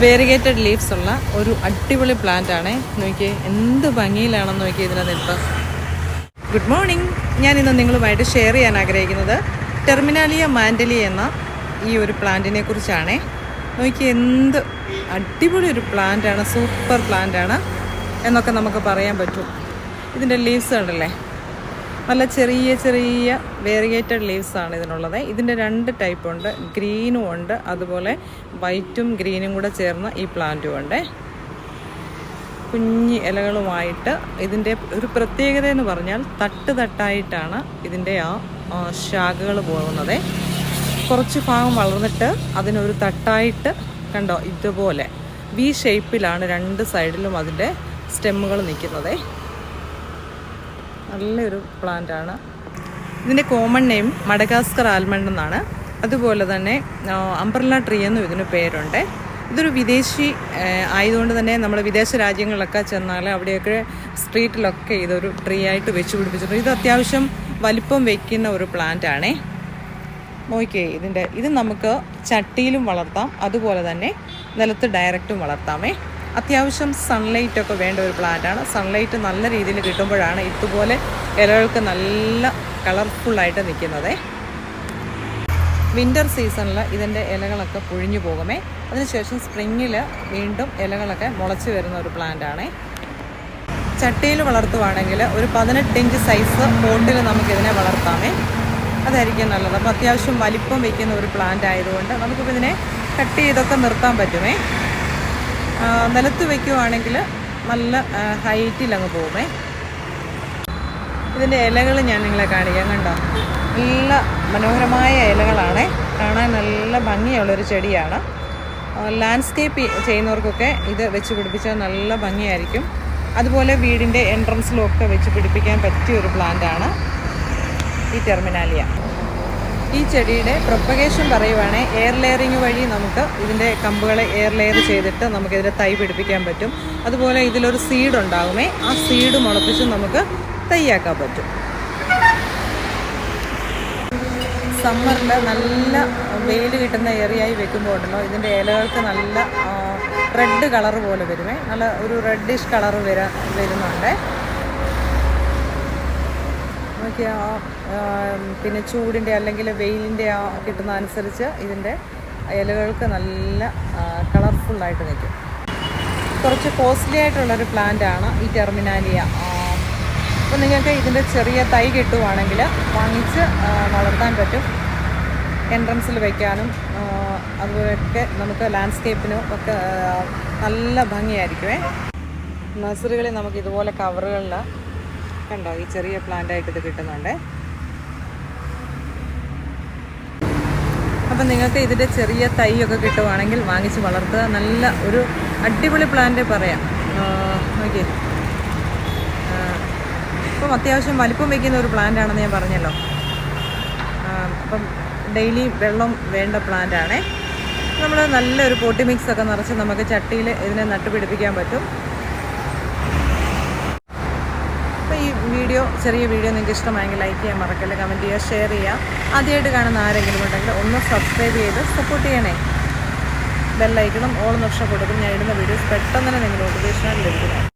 Variegated leaves ഉള്ള ഒരു അടിപൊളി പ്ലാന്റ് ആണ്. നോക്കിയേ എന്ത് ഭംഗിയിലാണെന്ന് നോക്കിയേ ഇതിനെ നിൽപ്പ് ഗുഡ് മോർണിംഗ് ഞാൻ ഇന്ന് നിങ്ങളുമായിട്ട് ഷെയർ ചെയ്യാൻ ആഗ്രഹിക്കുന്നത് ടെർമിനാലിയ മാൻഡലി എന്ന ഈ ഒരു പ്ലാന്റിനെ കുറിച്ചാണ്. നോക്കിയേ എന്ത് അടിപൊളി ഒരു പ്ലാന്റ് ആണ് സൂപ്പർ പ്ലാന്റ് ആണ് എന്നൊക്കെ നമുക്ക് പറയാൻ പറ്റും. ഇതിന്റെ ലീവ്സ് ഉണ്ടല്ലേ നല്ല ചെറിയ ചെറിയ വേരിയേറ്റഡ് ലീവ്സ് ആണ് ഇതിനുള്ളത്. ഇതിന്റെ രണ്ട് ടൈപ്പ് ഉണ്ട്. ഗ്രീനും ഉണ്ട്. അതുപോലെ വൈറ്റും ഗ്രീനും കൂടെ ചേർന്ന ഈ പ്ലാന്റും ഉണ്ട്. കുഞ്ഞി ഇലകളുമായിട്ട് ഇതിന്റെ ഒരു പ്രത്യേകത എന്ന് പറഞ്ഞാൽ തട്ട് തട്ടായിട്ടാണ് ഇതിന്റെ ആ ശാഖകൾ പോകുന്നത്. കുറച്ച് ഭാഗം വളർന്നിട്ട് അതിനൊരു തട്ടായിട്ട് കണ്ടോ ഇതുപോലെ വി ഷേപ്പിലാണ് രണ്ട് സൈഡിലും അതിന്റെ സ്റ്റെമ്മുകൾ നിൽക്കുന്നത്. നല്ലൊരു പ്ലാന്റ് ആണ്. ഇതിന്റെ കോമൺ നെയിം മഡഗാസ്കർ ആൽമണ്ട് എന്നാണ്. അതുപോലെ തന്നെ അംബ്രല്ല ട്രീ എന്നും ഇതിന് പേരുണ്ട്. ഇതൊരു വിദേശി ആയതുകൊണ്ട് തന്നെ നമ്മൾ വിദേശ രാജ്യങ്ങളിലൊക്കെ ചെന്നാൽ അവിടെയൊക്കെ സ്ട്രീറ്റിലൊക്കെ ഇതൊരു ട്രീ ആയിട്ട് വെച്ച് പിടിപ്പിച്ചിട്ടുണ്ട്. ഇത് അത്യാവശ്യം വലിപ്പം വയ്ക്കുന്ന ഒരു പ്ലാന്റ് ആണേ. നോക്കിയേ ഇതിന്റെ ഇത് നമുക്ക് ചട്ടിയിലും വളർത്താം. അതുപോലെ തന്നെ നിലത്ത് ഡയറക്റ്റും വളർത്താമേ. അത്യാവശ്യം സൺലൈറ്റ് ഒക്കെ വേണ്ട ഒരു പ്ലാന്റാണ് സൺലൈറ്റ് നല്ല രീതിയിൽ കിട്ടുമ്പോഴാണ് ഇതുപോലെ ഇലകൾക്ക് നല്ല കളർഫുള്ളായിട്ട് നിൽക്കുന്നത്. വിന്റർ സീസണിൽ ഇതിന്റെ ഇലകളൊക്കെ പൊഴിഞ്ഞു പോകുമേ. അതിനുശേഷം സ്പ്രിങ്ങിൽ വീണ്ടും ഇലകളൊക്കെ മുളച്ച് വരുന്ന ഒരു പ്ലാന്റാണ് ചട്ടിയിൽ വളർത്തുവാണെങ്കിൽ ഒരു പതിനെട്ട് ഇഞ്ച് സൈസ് പോട്ടിൽ നമുക്കിതിനെ വളർത്താമേ. അതായിരിക്കും നല്ലത്. അപ്പോൾ അത്യാവശ്യം വലിപ്പം വയ്ക്കുന്ന ഒരു പ്ലാന്റ് ആയതുകൊണ്ട് നമുക്കിപ്പോൾ ഇതിനെ കട്ട് ചെയ്തൊക്കെ നിർത്താൻ പറ്റുമേ. നിലത്ത് വയ്ക്കുവാണെങ്കിൽ നല്ല ഹൈറ്റിൽ അങ്ങ് പോകുമേ. ഇതിന്റെ ഇലകൾ ഞാൻ നിങ്ങളെ കാണിക്കാം കണ്ടോ? നല്ല മനോഹരമായ ഇലകളാണ്. കാണാൻ നല്ല ഭംഗിയുള്ളൊരു ചെടിയാണ്. ലാൻഡ്സ്കേപ്പ് ചെയ്യുന്നവർക്കൊക്കെ ഇത് വെച്ച് പിടിപ്പിച്ചാൽ നല്ല ഭംഗിയായിരിക്കും. അതുപോലെ വീടിന്റെ എൻട്രൻസിലും ഒക്കെ വെച്ച് പിടിപ്പിക്കാൻ പറ്റിയ ഒരു പ്ലാന്റാണ് ഈ ടെർമിനാലിയ ഈ ചെടിയുടെ പ്രൊപ്പഗേഷൻ പറയുവാണെങ്കിൽ എയർ ലെയറിങ് വഴി നമുക്ക് ഇതിന്റെ കമ്പുകളെ എയർ ലെയർ ചെയ്തിട്ട് നമുക്കിതിന്റെ തൈ പിടിപ്പിക്കാൻ പറ്റും. അതുപോലെ ഇതിലൊരു സീഡ് ഉണ്ടാകുമേ ആ സീഡ് മുളപ്പിച്ച് നമുക്ക് തൈയാക്കാൻ പറ്റും. സമ്മറിൽ നല്ല വെയിൽ കിട്ടുന്ന ഏറിയായി വെക്കുമ്പോൾ ഉണ്ടല്ലോ ഇതിന്റെ ഇലകൾക്ക് നല്ല റെഡ് കളർ പോലെ വരുമേ. നല്ല ഒരു റെഡിഷ് കളർ വരാ വരുന്നുണ്ട്. നോക്കിയാ പിന്നെ ചൂടിന്റെ അല്ലെങ്കിൽ വെയിലിന്റെ ആ കിട്ടുന്ന അനുസരിച്ച് ഇതിന്റെ ഇലകൾക്ക് നല്ല കളർഫുള്ളായിട്ട് നിൽക്കും. കുറച്ച് കോസ്റ്റ്ലി ആയിട്ടുള്ളൊരു പ്ലാന്റ് ആണ് ഈ ടെർമിനാലിയ അപ്പോൾ നിങ്ങൾക്ക് ഇതിന്റെ ചെറിയ തൈ കിട്ടുവാണെങ്കിൽ വാങ്ങിച്ച് വളർത്താൻ പറ്റും. എൻട്രൻസിൽ വയ്ക്കാനും അതുപോലെയൊക്കെ നമുക്ക് ലാൻഡ്സ്കേപ്പിനും ഒക്കെ നല്ല ഭംഗിയായിരിക്കുമേ നഴ്സറികളിൽ നമുക്ക് ഇതുപോലെ കവറുകളിൽ കണ്ടോ ഈ ചെറിയ പ്ലാന്റ് ആയിട്ട് ഇത് കിട്ടുന്നുണ്ട്. അപ്പം നിങ്ങൾക്ക് ഇതിന്റെ ചെറിയ തൈയൊക്കെ കിട്ടുവാണെങ്കിൽ വാങ്ങിച്ച് വളർത്തുക. നല്ല ഒരു അടിപൊളി പ്ലാന്റ് പറയാം. ഓക്കെ അപ്പം അത്യാവശ്യം വലിപ്പം വയ്ക്കുന്ന ഒരു പ്ലാന്റ് ആണെന്ന് ഞാൻ പറഞ്ഞല്ലോ. അപ്പം ഡെയിലി വെള്ളം വേണ്ട പ്ലാന്റ് ആണേ. നമ്മൾ നല്ലൊരു പോട്ടി മിക്സ് ഒക്കെ നിറച്ച് നമുക്ക് ചട്ടിയിൽ ഇതിനെ നട്ടുപിടിപ്പിക്കാൻ പറ്റും അപ്പോൾ ഈ വീഡിയോ ചെറിയ വീഡിയോ നിങ്ങൾക്ക് ഇഷ്ടമായെങ്കിൽ ലൈക്ക് ചെയ്യാൻ മറക്കല്ല കമന്റ് ചെയ്യുക ഷെയർ ചെയ്യുക. ആദ്യമായിട്ട് കാണുന്ന ആരെങ്കിലും ഉണ്ടെങ്കിൽ ഒന്ന് സബ്സ്ക്രൈബ് ചെയ്ത് സപ്പോർട്ട് ചെയ്യണേ. ബെല്ലൈക്കണം ഓൾ നക്ഷ കൊടുക്കും. ഞാൻ ഇടുന്ന വീഡിയോസ് പെട്ടെന്ന് തന്നെ നിങ്ങൾ നോട്ടിഫിക്കേഷനായിട്ട് ലഭിക്കുന്നത്